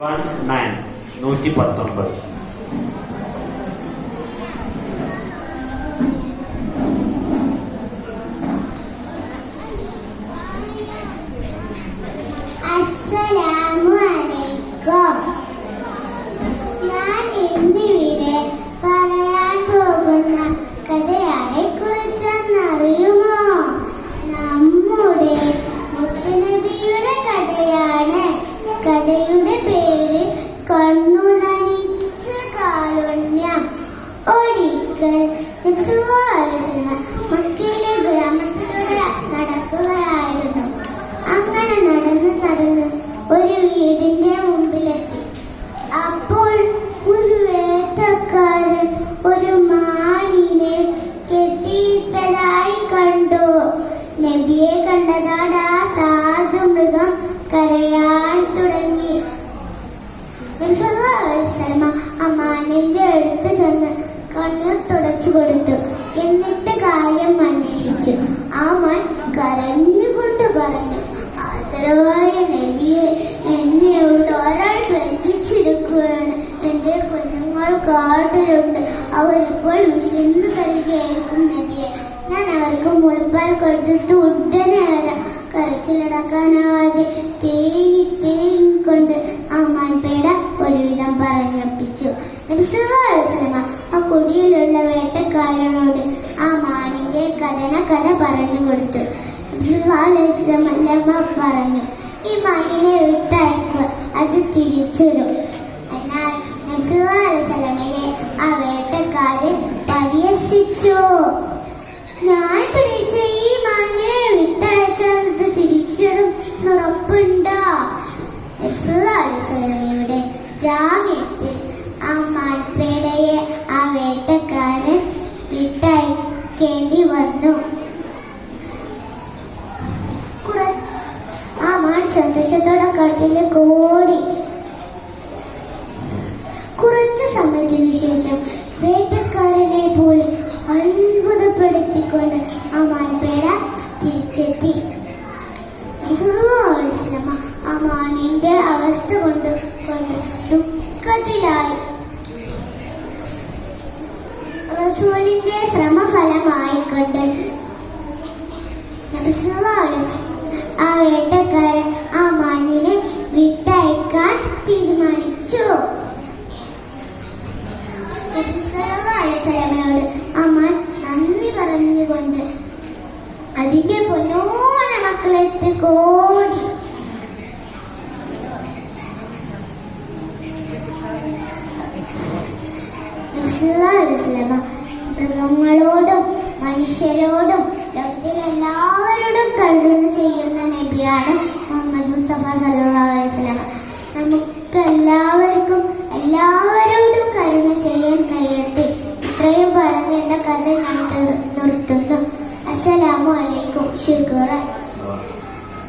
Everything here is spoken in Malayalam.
വൺ നയൻ നൂറ്റി പത്തൊമ്പത് അസ്സലാമു കരയാൻ തുടങ്ങി. നബി സല്ലല്ലാഹു അലൈഹി വസല്ലമ ആ മാനിന്റെ അടുത്ത് ചെന്ന് കണ്ണീർ തുടച്ചു കൊടുത്തു. എന്നിട്ട് കാര്യം അന്വേഷിച്ചു. ആ മാൻ കരഞ്ഞുകൊണ്ട് പറഞ്ഞു ആദരവായ നബിയെ എന്നെ ഒരാൾ ബന്ധിച്ചിരിക്കുകയാണ്. എന്റെ കുഞ്ഞുങ്ങൾ കാട്ടിലുണ്ട് അവരിപ്പോൾ വിശന്നു തരികയായിരിക്കും നബിയെ. ഞാൻ അവർക്ക് മുഴുപ്പാൽ കൊടുത്ത് ഉടനെ വരാം. കരച്ചിലടക്കാനാവാതെ തേങ്ങി പറഞ്ഞൊപ്പിച്ചു നബി സല്ലല്ലാഹു അലൈഹി വസല്ലമ ആ കുടിയിലുള്ള വേട്ടക്കാരനോട് ആ മാനിന്റെ കഥന കഥ പറഞ്ഞു കൊടുത്തു. നബി സല്ലല്ലാഹു അലൈഹി വസല്ലമ പറഞ്ഞു. ഈ മാനിനെ വിട്ടയക്കുക അത് തിരിച്ചുവരും എന്നാൽ നബി സല്ലല്ലാഹു അലൈഹി വസല്ലമയെ ആ വേട്ടക്കാരൻ പരിഹസിച്ചു. ഞാൻ പിടിച്ച ഈ സന്തോഷത്തോടെ കാട്ടിലേക്ക് ഓടി കുറച്ചു സമയത്തിനു ശേഷം വേട്ടക്കാരനെ പോലും അത്ഭുതപ്പെടുത്തിക്കൊണ്ട് ആ മാൻപേട തിരിച്ചെത്തി. ആ മാനിന്റെ അവസ്ഥ കൊണ്ട് കൊണ്ട് ദുഃഖത്തിലായി. റസൂലിന്റെ ശ്രമഫലമായിക്കൊണ്ട് ആ വേട്ടക്കാരൻ നബി അമ്മ നന്ദി പറഞ്ഞുകൊണ്ട് അതിന്റെ പൊന്നോണ മക്കളെത്തി കോടി. വസല്ലമ മൃഗങ്ങളോടും മനുഷ്യരോടും ലോകത്തിലെല്ലാവരോടും കണ്ടു ചെയ്യുന്ന നബിയാണ് മുഹമ്മദ് മുസ്തഫ സല്ലല്ലാഹു അലൈഹി വസല്ലമ